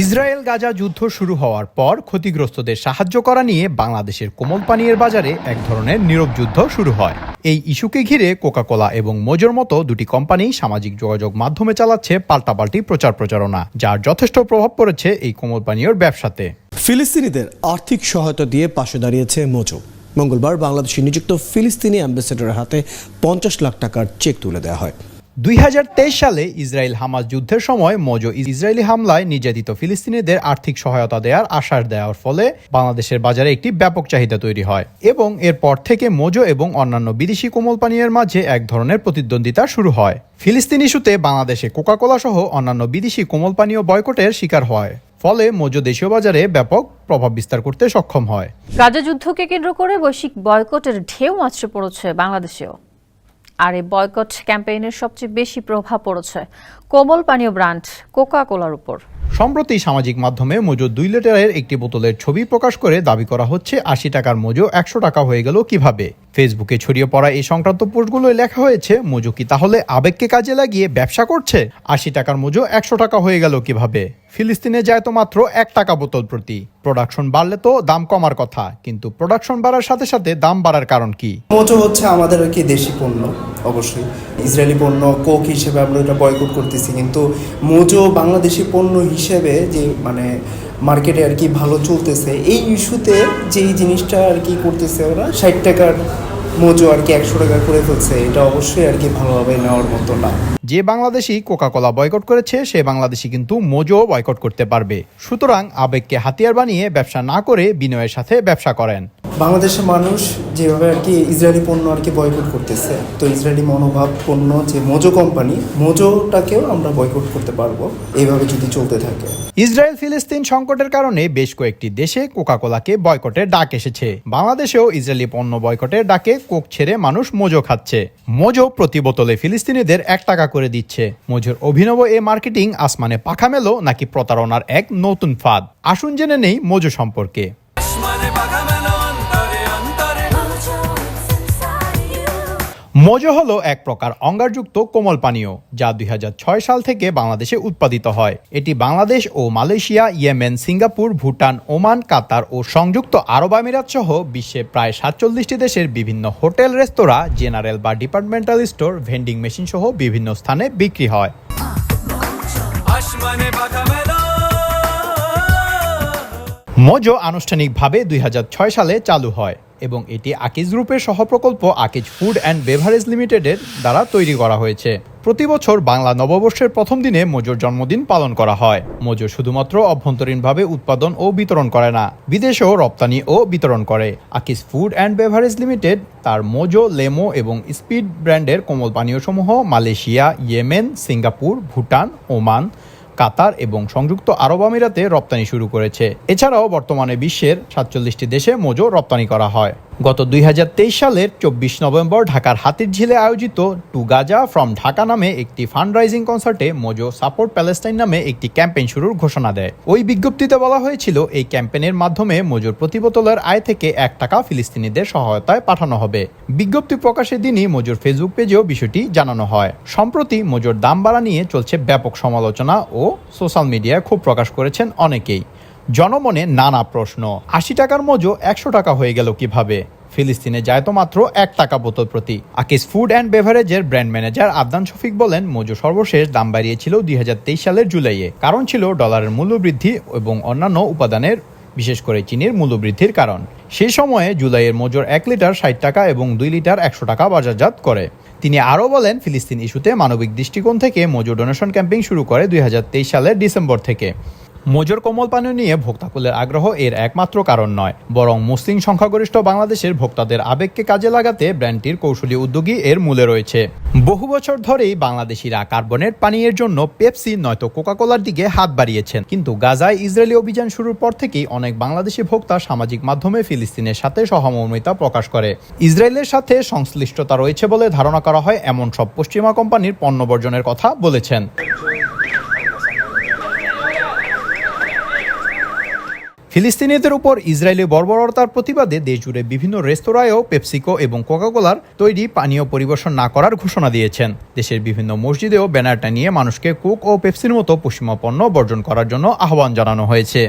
Israel Gaza যুদ্ধ শুরু হওয়ার পর ক্ষতিগ্রস্তদের সাহায্য করা নিয়ে বাংলাদেশের কোমল পানীয়ের বাজারে এক ধরনের নীরব যুদ্ধ শুরু হয়। এই ইস্যুকে ঘিরে কোকাকোলা এবং মোজোর মতো দুটি কোম্পানি সামাজিক যোগাযোগ মাধ্যমে চালাচ্ছে পাল্টাপাল্টি প্রচার প্রচারণা, যার যথেষ্ট প্রভাব পড়েছে এই কোমল পানীয়র ব্যবসাতে। ফিলিস্তিনিদের আর্থিক সহায়তা দিয়ে পাশে দাঁড়িয়েছে মোজো মঙ্গলবার বাংলাদেশে নিযুক্ত ফিলিস্তিনি অ্যাম্বাসেডরের হাতে পঞ্চাশ লাখ টাকার চেক তুলে দেওয়া হয়। দুই হাজার তেইশ সালে ইসরায়েল হামাস যুদ্ধের সময় মোজো ইসরায়েলি হামলায় নির্যাতিত ফিলিস্তিনিদের আর্থিক সহায়তা দেওয়ার আশ্বাস দেওয়ার ফলে বাংলাদেশের বাজারে একটি ব্যাপক চাহিদা তৈরি হয় এবং এরপর থেকে মোজো এবং অন্যান্য বিদেশি কোমল পানীয়ের মাঝে এক ধরনের প্রতিদ্বন্দ্বিতা শুরু হয়। ফিলিস্তিন ইস্যুতে বাংলাদেশে কোকাকোলা সহ অন্যান্য বিদেশি কোমল পানীয় বয়কটের শিকার হয়। ফলে মোজো দেশীয় বাজারে ব্যাপক প্রভাব বিস্তার করতে সক্ষম হয়। গাজা যুদ্ধকে কেন্দ্র করে বৈশ্বিক বয়কটের ঢেউ আছড়ে পড়েছে বাংলাদেশেও। আর এই বয়কট ক্যাম্পেইনের সবচেয়ে বেশি প্রভাব পড়েছে কোমল পানীয় ব্র্যান্ড কোকা কোলার উপর। সম্প্রতি সামাজিক মাধ্যমে মোজো দুই লিটারের একটি বোতলের ছবি প্রকাশ করে দাবি করা হচ্ছে আশি টাকার মজো একশো টাকা হয়ে গেল কীভাবে? ফেসবুকে ছড়িয়ে পড়া এই সংক্রান্ত পোস্টগুলোয় লেখা হয়েছে মোজো কি তাহলে আবেগকে কাজে লাগিয়ে ব্যবসা করছে? আশি টাকার মোজো একশো টাকা হয়ে গেল কীভাবে? ফিলিস্তিনে যায় তো মাত্র এক টাকা বোতল প্রতি। প্রোডাকশন বাড়লে তো দাম কমার কথা কিন্তু প্রোডাকশন বাড়ার সাথে সাথে দাম বাড়ার কারণ কি? মোজো হচ্ছে আমাদের কি দেশি পণ্য? অবশ্যই। ইসরায়েলি পণ্য কোক হিসেবে আমরা এটা বয়কট করতেছি। কিন্তু মোজো বাংলাদেশি পণ্য হিসেবে যে মানে মার্কেটে আর কি ভালো চলতেছে, এই ইস্যুতে যেই জিনিসটা আর কি করতেছে ওরা, ষাট টাকার মোজো আর কি একশো টাকা করে ফেলছে এটা অবশ্যই আর কি ভালোভাবে নেওয়ার মতো না। যে বাংলাদেশি কোকাকোলা বয়কট করেছে সে বাংলাদেশি কিন্তু মোজো বয়কট করতে পারবে। সুতরাং আবেগকে হাতিয়ার বানিয়ে ব্যবসা না করে বিনয়ের সাথে ব্যবসা করেন। বাংলাদেশের মানুষ যেভাবে আর কি ইসরায়েলি পণ্য আর কি বয়কট করতেছে তো ইসরায়েলি মনোভাব পণ্য যে মোজো কোম্পানি মোজোটাকেও আমরা বয়কট করতে পারব এইভাবে যদি চলতে থাকে। ইসরায়েল ফিলিস্তিন সংকটের কারণে বেশ কয়েকটি দেশে কোকাকোলাকে বয়কটের ডাক এসেছে। বাংলাদেশেও ইসরায়েলি পণ্য বয়কটের ডাকে কোক ছেড়ে মানুষ মোজো খাচ্ছে। মোজো প্রতি বোতলে ফিলিস্তিনিদের এক টাকা করে দিচ্ছে। মোজোর অভিনব এ মার্কেটিং আসমানে পাখা মেলো নাকি প্রতারণার এক নতুন ফাঁদ? আসুন জেনে নেই মোজো সম্পর্কে। মোজো হলো এক প্রকার অঙ্গারযুক্ত কোমল পানীয় যা দুই হাজার ছয় সাল থেকে বাংলাদেশে উৎপাদিত হয়। এটি বাংলাদেশ ও Malaysia Yemen Singapore Bhutan Oman Qatar ও সংযুক্ত আরব আমিরাত সহ বিশ্বের প্রায় সাতচল্লিশটি দেশের বিভিন্ন হোটেল রেস্তোরাঁ জেনারেল বা ডিপার্টমেন্টাল স্টোর ভেন্ডিং মেশিন সহ বিভিন্ন স্থানে বিক্রি হয়। মোজো আনুষ্ঠানিকভাবে দুই হাজার ছয় সালে চালু হয়। এবং এটি আকিজ গ্রুপের সহপ্রকল্প আকিজ ফুড অ্যান্ড বেভারেজ লিমিটেডের দ্বারা তৈরি করা হয়েছে। প্রতি বছর বাংলা নববর্ষের প্রথম দিনে মোজোর জন্মদিন পালন করা হয়। মোজো শুধুমাত্র অভ্যন্তরীণভাবে উৎপাদন ও বিতরণ করে না, বিদেশেও রপ্তানি ও বিতরণ করে। Akij food and beverage limited তার মোজো, লেমো এবং স্পিড ব্র্যান্ডের কোমল পানীয়সমূহ Malaysia, Yemen, Singapore, Bhutan, Oman Qatar এবং সংযুক্ত আরব আমিরাতে রপ্তানি শুরু করেছে। এছাড়াও বর্তমানে বিশ্বের সাতচল্লিশটি দেশে মোজো রপ্তানি করা হয়। গত দুই হাজার তেইশ সালের চব্বিশ নভেম্বর ঢাকার হাতির ঝিলে আয়োজিত টু গাজা ফ্রম ঢাকা নামে একটি ফান্ড রাইজিং কনসার্টে মোজো সাপোর্ট প্যালেস্টাইন নামে একটি ক্যাম্পেইন শুরুর ঘোষণা দেয়। ওই বিজ্ঞপ্তিতে বলা হয়েছিল, এই ক্যাম্পেইনের মাধ্যমে মোজোর প্রতি বোতলের আয় থেকে এক টাকা ফিলিস্তিনিদের সহায়তায় পাঠানো হবে। বিজ্ঞপ্তি প্রকাশের দিনই মোজোর ফেসবুক পেজেও বিষয়টি জানানো হয়। সম্প্রতি মোজোর দাম বাড়া নিয়ে চলছে ব্যাপক সমালোচনা ও সোশ্যাল মিডিয়ায় ক্ষোভ প্রকাশ করেছেন অনেকেই। জনমনে নানা প্রশ্ন। আশি টাকার মোজো একশো টাকা হয়ে গেল কীভাবে? ফিলিস্তিনে যায় তো মাত্র এক টাকা বোতল প্রতি। আকিস ফুড অ্যান্ড বেভারেজের ব্র্যান্ড ম্যানেজার আদনান শফিক বলেন, মজু সর্বশেষ দাম বাড়িয়েছিল দু হাজার তেইশ সালের জুলাইয়ে। কারণ ছিল ডলারের মূল্য বৃদ্ধি এবং অন্যান্য উপাদানের, বিশেষ করে চিনির মূল্য বৃদ্ধির কারণ। সেই সময়ে জুলাইয়ের মোজোর এক লিটার ষাট টাকা এবং দুই লিটার একশো টাকা বাজারজাত করে। তিনি আরও বলেন, ফিলিস্তিন ইস্যুতে মানবিক দৃষ্টিকোণ থেকে মোজো ডোনেশন ক্যাম্পেইন শুরু করে দুই হাজার তেইশ সালের ডিসেম্বর থেকে। মোজোর কোমল পানীয় নিয়ে ভোক্তাকুলের আগ্রহ এর একমাত্র কারণ নয়, বরং মুসলিম সংখ্যাগরিষ্ঠ বাংলাদেশের ভোক্তাদের আবেগকে কাজে লাগাতে ব্র্যান্ডটির কৌশলী উদ্যোগী এর মূলে রয়েছে। বহু বছর ধরেই বাংলাদেশিরা কার্বনের পানীয়ের জন্য পেপসি নয়তো কোকাকোলার দিকে হাত বাড়িয়েছেন। কিন্তু গাজায় ইসরায়েলি অভিযান শুরুর পর থেকেই অনেক বাংলাদেশি ভোক্তা সামাজিক মাধ্যমে ফিলিস্তিনের সাথে সহমর্মিতা প্রকাশ করে। ইসরায়েলের সাথে সংশ্লিষ্টতা রয়েছে বলে ধারণা করা হয়, এমন সব পশ্চিমা কোম্পানির পণ্য বর্জনের কথা বলেছেন। ফিলিস্তিনিদের উপর ইসরায়েলি বর্বরতার প্রতিবাদে দেশজুড়ে বিভিন্ন রেস্তোরাঁয়ও পেপসিকো এবং কোকাকোলার তৈরি পানীয় পরিবেশন না করার ঘোষণা দিয়েছেন। দেশের বিভিন্ন মসজিদেও ব্যানারটা নিয়ে মানুষকে কোক ও পেপসির মতো পশ্চিমা পণ্য বর্জন করার জন্য আহ্বান জানানো হয়েছে।